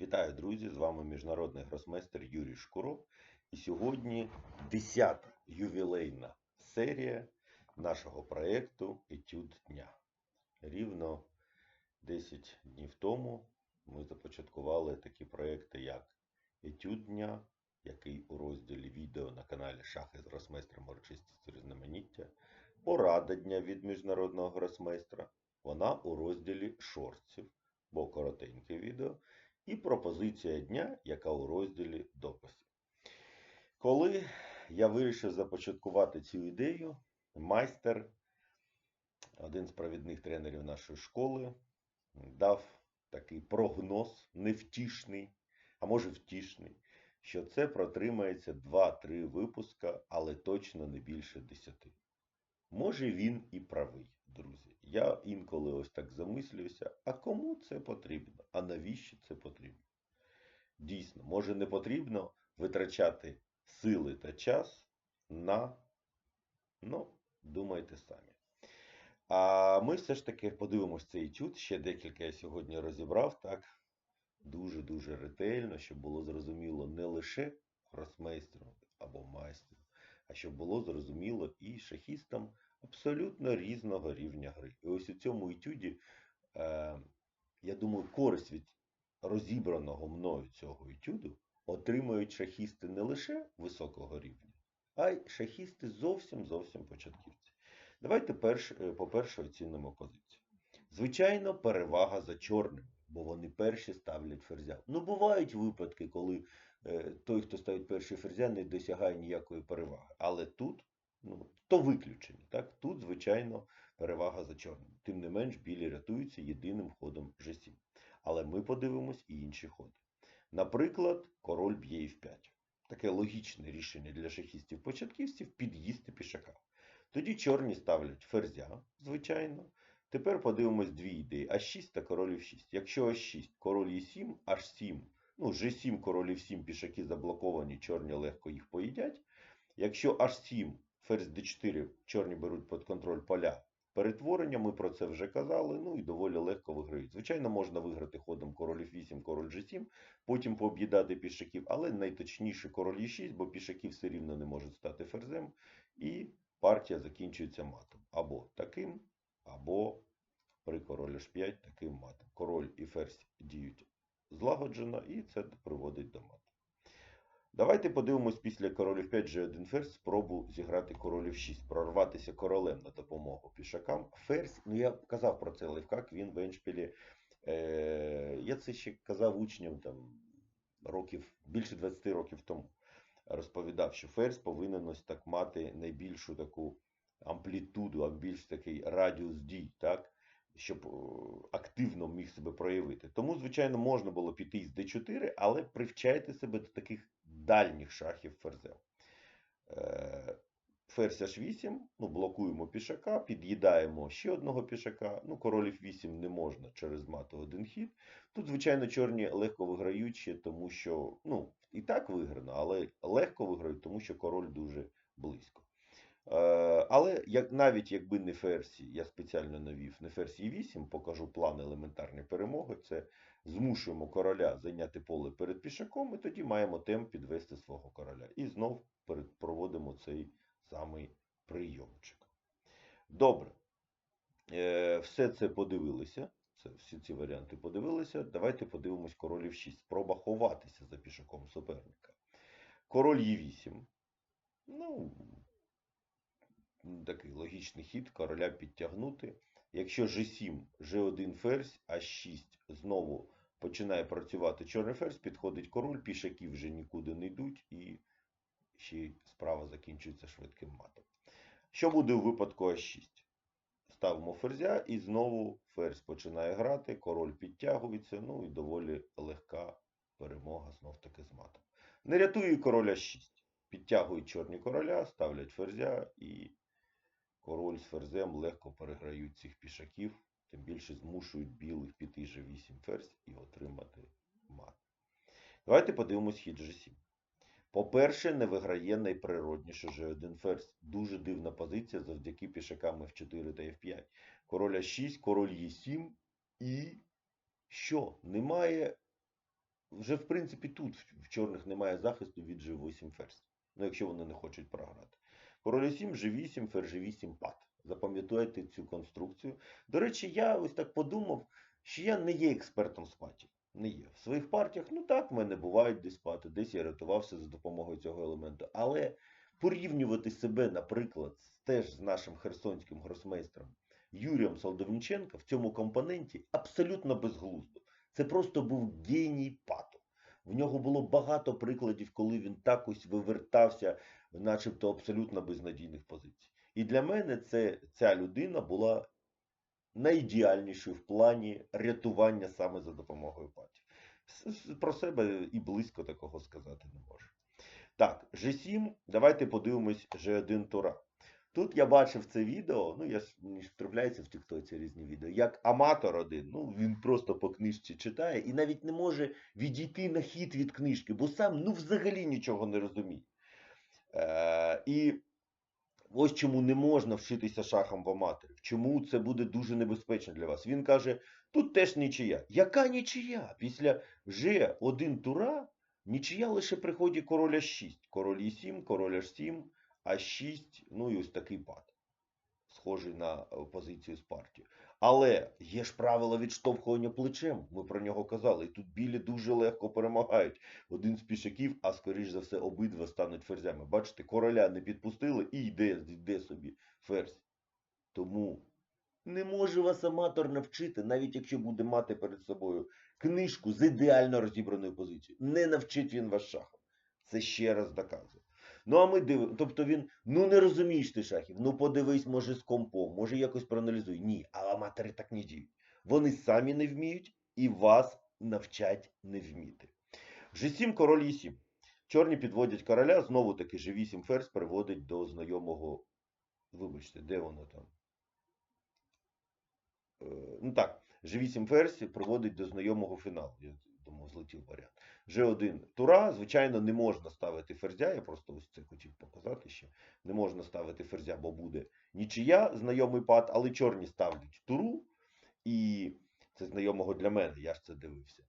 Вітаю, друзі! З вами міжнародний гросмейстер Юрій Шкуров. І сьогодні 10-та ювілейна серія нашого проєкту Етюд дня. Рівно 10 днів тому ми започаткували такі проєкти, як Етюд дня, який у розділі відео на каналі Шахи з гросмейстром урочистість різноманіття, порада дня від міжнародного гросмейстра. Вона у розділі шортсів, бо коротеньке відео і пропозиція дня, яка у розділі дописів. Коли я вирішив започаткувати цю ідею, майстер, один з провідних тренерів нашої школи, дав такий прогноз невтішний, а може втішний, що це протримається 2-3 випуска, але точно не більше 10. Може він і правий, друзі. Я інколи ось так замислююся, а кому це потрібно? А навіщо це потрібно? Дійсно, може не потрібно витрачати сили та час на, ну, думайте самі. А ми все ж таки подивимось цей етюд. Ще декілька я сьогодні розібрав, так, дуже-дуже ретельно, щоб було зрозуміло не лише гросмейстру або майстру, а щоб було зрозуміло і шахістам абсолютно різного рівня гри. І ось у цьому етюді, е, я думаю, користь від розібраного мною цього етюду отримують шахісти не лише високого рівня, а й шахісти зовсім зовсім початківці. Давайте е, по-перше оцінимо позицію. Звичайно, перевага за чорними, бо вони перші ставлять ферзя. Ну, бувають випадки, коли е, той, хто ставить перший ферзя, не досягає ніякої переваги. Але тут ну, то виключення. Так? Звичайно, перевага за чорним. Тим не менш, білі рятуються єдиним ходом G7. Але ми подивимось і інші ходи. Наприклад, король б'є в 5. Таке логічне рішення для шахістів-початківців під'їсти пішака. Тоді чорні ставлять ферзя, звичайно. Тепер подивимось дві ідеї: А6 та король F6. Якщо А6, король Е7, H7, ну, G7, король F7, пішаки заблоковані, чорні легко їх поїдять. Якщо H7, ферзь d4, чорні беруть під контроль поля перетворення, ми про це вже казали, ну і доволі легко виграють. Звичайно, можна виграти ходом король F8, король G7, потім пооб'їдати пішаків, але найточніше король Е6, бо пішаки все рівно не можуть стати ферзем, і партія закінчується матом. Або таким, або при король H5 таким матом. Король і ферзь діють злагоджено, і це приводить до мату. Давайте подивимось після королів 5 G1 ферзь спробу зіграти королів 6, прорватися королем на допомогу пішакам. Ферзь, ну я казав про це лайфхак, він в Еншпілі. Е, Я це ще казав учням там років, більше 20 років тому. Розповідав, що ферзь повинен ось так мати найбільшу таку амплітуду, а більш такий радіус дій, так? щоб активно міг себе проявити. Тому, звичайно, можна було піти з d4, але привчайте себе до таких дальніх шахів ферзем. Ферзь h8, ну, блокуємо пішака, під'їдаємо ще одного пішака. Ну, королів 8 не можна через мату один хід. Тут, звичайно, чорні легко виграють ще, тому що, ну, і так виграно, але легко виграють, тому що король дуже близько. Але як, навіть якби не ферзь, я спеціально навів не ферзь і 8, покажу план елементарної перемоги. Це змушуємо короля зайняти поле перед пішаком, і тоді маємо темп підвести свого короля. І знов проводимо цей самий прийомчик. Добре. Е, все це подивилися. Це, всі ці варіанти подивилися. Давайте подивимось королів 6. Спроба ховатися за пішаком суперника. Король Е8. Ну, такий логічний хід, короля підтягнути. Якщо G7, G1 ферзь, А6 знову починає працювати чорний ферзь, підходить король, пішаки вже нікуди не йдуть, і ще справа закінчується швидким матом. Що буде у випадку А6? Ставимо ферзя і знову ферзь починає грати, король підтягується, ну і доволі легка перемога знов таки з матом. Не рятує король А6. Підтягують чорні короля, ставлять ферзя і король з ферзем легко переграють цих пішаків, тим більше змушують білих піти G8 ферзь і отримати мат. Давайте подивимось хід G7. По-перше, не виграє найприродніше G1 ферзь. Дуже дивна позиція завдяки пішакам F4 та F5. Король А6, король Е7 і що? Немає вже в принципі тут в- чорних немає захисту від G8 ферзь. Ну, якщо вони не хочуть програти. Король 7, G8, ферзь G8 пад. Запам'ятайте цю конструкцію. До речі, я ось так подумав, що я не є експертом з патів. Не є. В своїх партіях, ну так, в мене бувають десь пати, десь я рятувався за допомогою цього елементу. Але порівнювати себе, наприклад, теж з нашим херсонським гросмейстром Юрієм Солдовниченко в цьому компоненті абсолютно безглуздо. Це просто був геній пату. В нього було багато прикладів, коли він так ось вивертався, начебто абсолютно безнадійних позицій. І для мене це, ця людина була найідеальнішою в плані рятування саме за допомогою с- Про себе і близько такого сказати не можу. Так, G7, давайте подивимось G1 Тура. Тут я бачив це відео, ну я ж мені ж трапляється в Тіктоці різні відео, як аматор один, ну він просто по книжці читає і навіть не може відійти на хід від книжки, бо сам ну взагалі нічого не розуміє. Е, і ось чому не можна вчитися шахам в аматорів. Чому це буде дуже небезпечно для вас? Він каже: тут теж нічия. Яка нічия? Після G1 тура нічия лише при ході короля 6. Король Е7, король H7, А6, ну і ось такий пад. Схожий на е, позицію з партії. Але є ж правило відштовхування плечем. Ми про нього казали. І тут білі дуже легко перемагають. Один з пішаків, а скоріш за все, обидва стануть ферзями. Бачите, короля не підпустили і йде, йде собі ферзь. Тому не може вас аматор навчити, навіть якщо буде мати перед собою книжку з ідеально розібраною позицією. Не навчить він вас шахам. Це ще раз доказує. Ну, а ми дивимося, тобто він, ну не розумієш ти шахів, ну подивись, може, з компом, може якось проаналізуй. Ні, а аматори так не діють. Вони самі не вміють і вас навчать не вміти. G7, король Е7. Чорні підводять короля, знову таки G8 ферзь приводить до знайомого. Вибачте, де воно там? Е, Ну так, G8 ферзь приводить до знайомого фіналу. Злетів варіант. G1 тура, звичайно, не можна ставити ферзя. Я просто ось це хотів показати ще. Не можна ставити ферзя, бо буде нічия, знайомий пад, але чорні ставлять туру. І це знайомого для мене, я ж це дивився.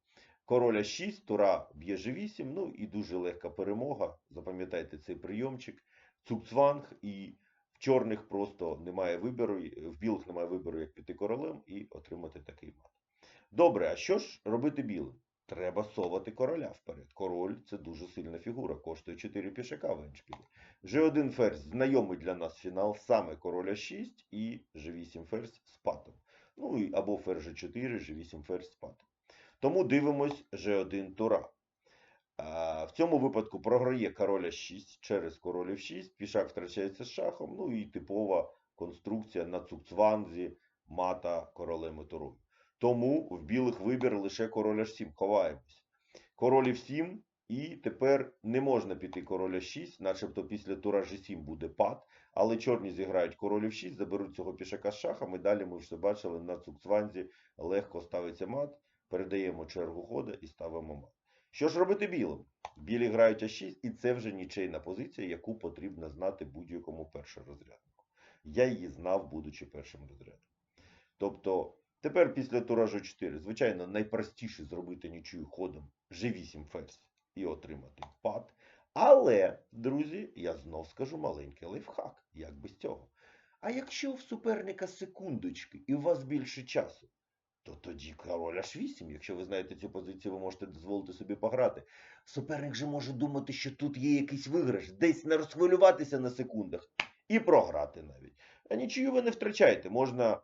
Короля 6, тура б'є G8, ну і дуже легка перемога. Запам'ятайте цей прийомчик. Цукцванг і в чорних просто немає вибору, в білих немає вибору, як піти королем і отримати такий мат. Добре, а що ж робити білим? Треба совати короля вперед. Король це дуже сильна фігура, коштує 4 пішака в еншпілі. G1 ферзь знайомий для нас фінал саме короля 6 і G8 ферзь з патом. Ну або ферзь G4, G8 ферзь з патом. Тому дивимось G1 тура. В цьому випадку програє короля 6 через король 6, пішак втрачається з шахом, ну і типова конструкція на цукцванзі мата королем і турою. Тому в білих вибір лише король H7. Ховаємось. Король F7, і тепер не можна піти король H6, начебто після тура G7 буде пад, але чорні зіграють король F6, заберуть цього пішака з шахом, і далі ми вже бачили на цукцванзі легко ставиться мат, передаємо чергу хода і ставимо мат. Що ж робити білим? Білі грають А6, і це вже нічийна позиція, яку потрібно знати будь-якому першорозряднику. Я її знав, будучи першим розрядом. Тобто, тепер після тура G4, звичайно, найпростіше зробити нічию ходом G8 ферзь і отримати пад. Але, друзі, я знов скажу маленький лайфхак, як без цього. А якщо в суперника секундочки і у вас більше часу, то тоді король H8, якщо ви знаєте цю позицію, ви можете дозволити собі пограти. Суперник же може думати, що тут є якийсь виграш, десь не розхвилюватися на секундах і програти навіть. А нічию ви не втрачаєте. Можна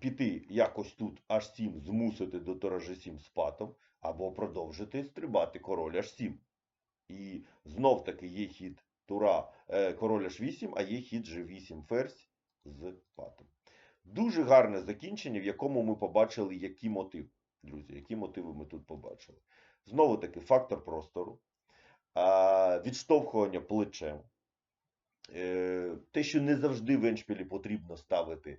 піти якось тут H7, змусити до тура G7 з патом, або продовжити стрибати король H7. І знов таки є хід тура е, король H8, а є хід G8 ферзь з патом. Дуже гарне закінчення, в якому ми побачили, які мотиви. Друзі, які мотиви ми тут побачили. Знову таки, фактор простору, відштовхування плечем. Е, Те, що не завжди в еншпілі потрібно ставити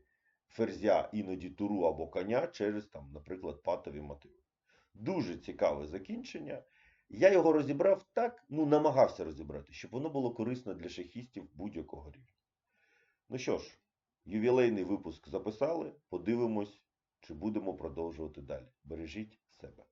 ферзя, іноді туру або коня через, там, наприклад, патові мотиви. Дуже цікаве закінчення. Я його розібрав так, ну, намагався розібрати, щоб воно було корисно для шахістів будь-якого рівня. Ну що ж, ювілейний випуск записали. Подивимось, чи будемо продовжувати далі. Бережіть себе.